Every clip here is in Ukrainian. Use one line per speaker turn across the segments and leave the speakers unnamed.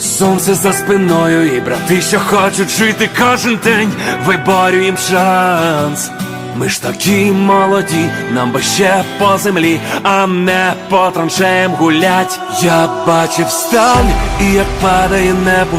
Сонце за спиною і брати, що хочуть жити кожен день, виборюєм шанс. Ми ж такі молоді, нам би ще по землі, а не по траншеям гулять. Я бачив сталь і як падає небо.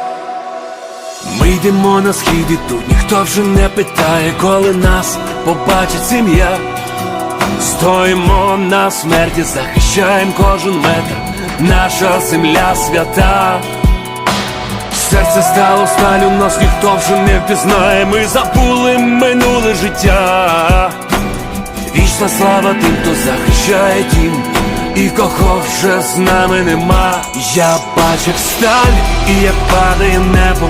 Ми йдемо на схід і тут ніхто вже не питає, коли нас побачить сім'я. Стоїмо на смерті, захищаємо кожен метр, наша земля свята. Серце стало сталю, нас ніхто вже не впізнає, ми забули минуле життя. Вічна слава тим, хто захищає дім, і кого вже з нами нема. Я бачив сталь, і як падає небо.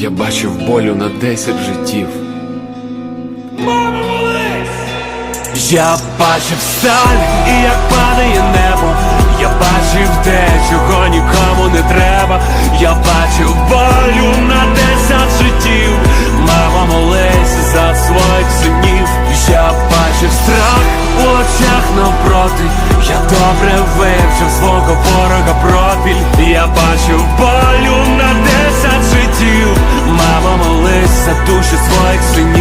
Я бачив болю на десять життів. Мама, молись! Я бачив сталь і як падає небо. Я бачив те, чого нікому не треба. Я бачив болю на десять життів. Мама молись за своїх синів. Я бачив страх у очах навпроти. Я добре вивчив свого ворога профіль. Я бачив болю за душу своих сыней